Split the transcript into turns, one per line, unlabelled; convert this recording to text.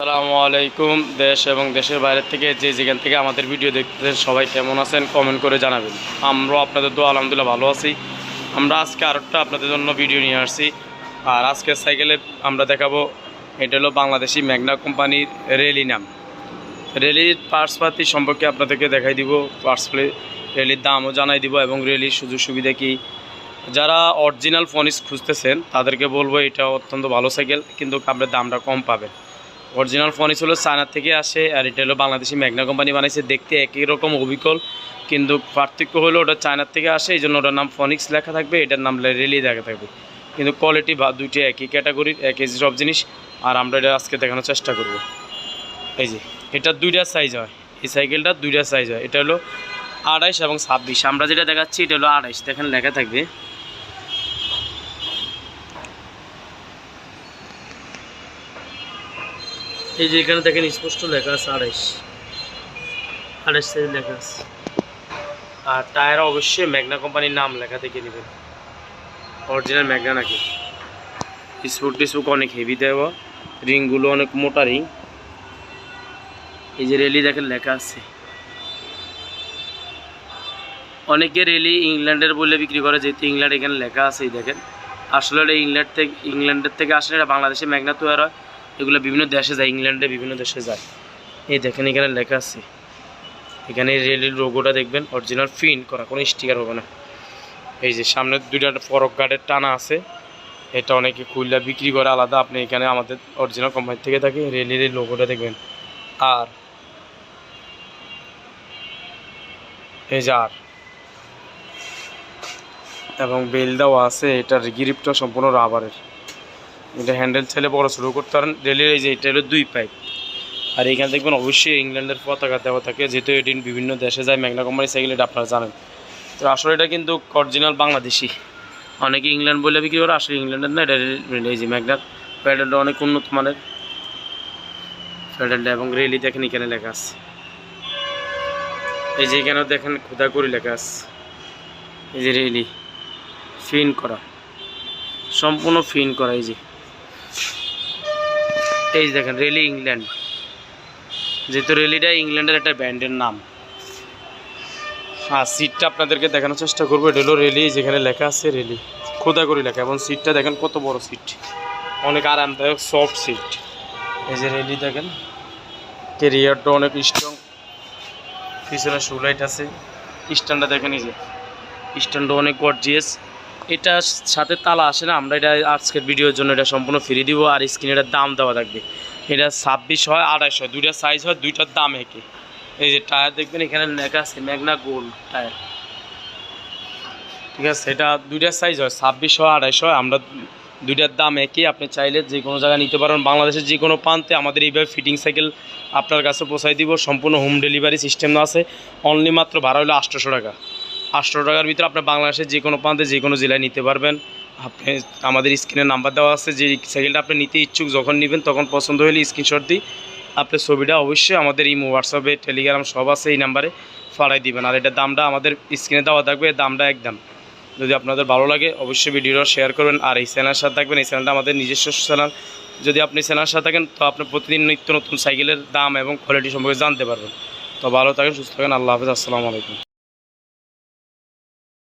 আসসালামু আলাইকুম, দেশ এবং দেশের বাইরে থেকে যে যেখান থেকে আমাদের ভিডিও দেখতেছেন, সবাই কেমন আছেন কমেন্ট করে জানাবেন। আমরাও আপনাদের তো আলহামদুলিল্লাহ ভালো আছি। আমরা আজকে আরেকটা আপনাদের জন্য ভিডিও নিয়ে আসছি। আর আজকের সাইকেলে আমরা দেখাবো, এটা হলো বাংলাদেশি ম্যাগনা কোম্পানির রেলি নাম। রেলির পার্টসপাতি সম্পর্কে আপনাদেরকে দেখাই দিব, পার্টস রেলির দামও জানাই দিব এবং রেলির সুযোগ সুবিধা কী। যারা অরিজিনাল ফোনিস খুঁজতেছেন, তাদেরকে বলব এটা অত্যন্ত ভালো সাইকেল, কিন্তু আপনার দামটা কম পাবেন। অরিজিনাল ফোনিস হলো চায়নার থেকে আসে, আর এটা হলো বাংলাদেশি ম্যাগনা কোম্পানি বানাইছে, দেখতে একই রকম অবিকল, কিন্তু পার্থক্য হলো ওটা চায়নার থেকে আসে, এই জন্য ওটার নাম ফনিক্স লেখা থাকবে, এটার নাম রেলি লেখা থাকবে। কিন্তু কোয়ালিটি বা দুইটি একই ক্যাটাগরির এক একই সব জিনিস, আর আমরা এটা আজকে দেখানোর চেষ্টা করব। এই যে, এটা দুইটা সাইজ হয়, এই সাইকেলটা দুইটা সাইজ হয়, এটা হলো আড়াইশ এবং ছাব্বিশ। আমরা যেটা দেখাচ্ছি, এটা হলো আড়াইশ, দেখেন লেখা থাকবে। এই যে এখানে দেখেন স্পষ্ট লেখা আছে আড়াইশ। আড়াইশ সাইজ লেখা আছে। আর টায়ার অবশ্যই ম্যাগনা কোম্পানির নাম লেখা থেকে নেবেন। অরিজিনাল ম্যাগনা নাকি? স্পুক টিস্পুক অনেক হেভি দেওয়া। রিংগুলো অনেক মোটা রিং। এই যে রেলি দেখেন লেখা আছে। অনেকে রেলি ইংল্যান্ডের বলে বিক্রি করে, যেহেতু ইংল্যান্ড এখানে লেখা আছে দেখেন। আসলে এটা ইংল্যান্ড থেকে ইংল্যান্ডের থেকে আসলে এটা বাংলাদেশে ম্যাগনা তৈরি হয়। এগুলো বিভিন্ন দেশে যায়, ইংল্যান্ডে বিভিন্ন দেশে যায়। এই দেখেন এখানে লেখা আছে। এখানে রেলের লোগোটা দেখবেন অরিজিনাল প্রিন্ট করা, কোনো স্টিকার হবে না। এই যে সামনে দুইটা ফরক গার্ডের টানা আছে, এটা অনেকে খুললা বিক্রি করে, আলাদা। আপনি এখানে আমাদের অরিজিনাল কোম্পানি থেকে থাকে, রেলের লোগোটা দেখবেন। আর এই যে আর। এবং বেল দেওয়া আছে এটার গ্রিপটা সম্পূর্ণ রাবারের এটা হ্যান্ডেল ছেলে বড় শুরু করতে পারেন। রেলের এই যে এটা হলো দুই পাইপ আর এইখানে দেখবেন অবশ্যই ইংল্যান্ডের পতাকা দেওয়া থাকে, যেহেতু এটি বিভিন্ন দেশে যায় ম্যাগনা কোম্পানি সাইকেল এটা আপনারা জানেন। তো আসলে এটা কিন্তু অরিজিনাল বাংলাদেশি। অনেকে ইংল্যান্ড বলে বিক্রি করে, আসলে ইংল্যান্ডের না, এটা এই যে ম্যাগনার প্যাডেলটা অনেক উন্নত মানের। প্যাডেলটা এবং রেলি দেখেন, এখানে লেখা আছে। এই যে এখানে দেখেন খোদা করে লেখা আছে। এই যে রেলি ফিন করা। সম্পূর্ণ ফিন করা, এই যে। এই দেখেন রেলি ইংল্যান্ড যেহেতু রেলিটা ইংল্যান্ডের একটা ব্যান্ডের নাম। হ্যাঁ সিটটা আপনাদেরকে দেখানোর চেষ্টা করব, এটা হলো রেলি যেখানে লেখা আছে রেলি খোদা করে লেখা, এবং সিটটা দেখেন কত বড় সিট অনেক আরামদায়ক সফট সিট এই যে রেলি দেখেন কেরিয়ারটা অনেক স্ট্রং পিছনে শুলাইট আছে। স্ট্যান্ডটা দেখেন এই যে স্ট্যান্ডটা অনেক গর্জিয়াস এটা সাথে তালা আসে না, আমরা এটা আজকের ভিডিওর জন্য এটা সম্পূর্ণ ফ্রি দিব আর স্ক্রিনে এটার দাম দেওয়া থাকবে। এটা ছাব্বিশ হয় আড়াইশ হয়, দুইটা সাইজ হয় দুইটার দাম একই এই যে টায়ার দেখবেন, এখানে লেখা আছে ম্যাগনা গোল্ড টায়ার ঠিক আছে, এটা দুইটা সাইজ হয়, ছাব্বিশ হয়, আড়াইশ হয়, আমরা দুইটার দাম একই আপনি চাইলে যে কোনো জায়গায় নিতে পারেন, বাংলাদেশের যে কোনো প্রান্তে আমাদের এইভাবে ফিটিং সাইকেল আপনার কাছে পৌঁছাই দিব। সম্পূর্ণ হোম ডেলিভারি সিস্টেম আছে অনলি মাত্র ভাড়া হলো আটশোশো টাকা। আটশো টাকার ভিতরে আপনার বাংলাদেশের যে কোনো প্রান্তে যে কোনো জেলায় নিতে পারবেন। আপনি, আমাদের স্ক্রিনে নাম্বার দেওয়া আছে, যে সাইকেলটা আপনি নিতে ইচ্ছুক যখন নেবেন তখন পছন্দ হলে স্ক্রিনশট দিই আপনার ছবিটা অবশ্যই আমাদের ইমো হোয়াটসঅ্যাপে টেলিগ্রাম সব আছে এই নাম্বারে ফাড়াই দিবেন। আর এটার দামটা আমাদের স্ক্রিনে দেওয়া থাকবে দামটা একদম। যদি আপনাদের ভালো লাগে অবশ্যই ভিডিওটা শেয়ার করবেন। আর এই চ্যানেলের সাথে থাকবেন, এই চ্যানেলটা আমাদের নিজস্ব চ্যানেল যদি আপনি চ্যানেলের সাথে থাকেন, তো আপনি প্রতিদিন নিত্য নতুন সাইকেলের দাম এবং কোয়ালিটি সম্পর্কে জানতে পারবেন। তো ভালো থাকেন, সুস্থ থাকেন, আল্লাহ হাফিজ, আসসালামু আলাইকুম।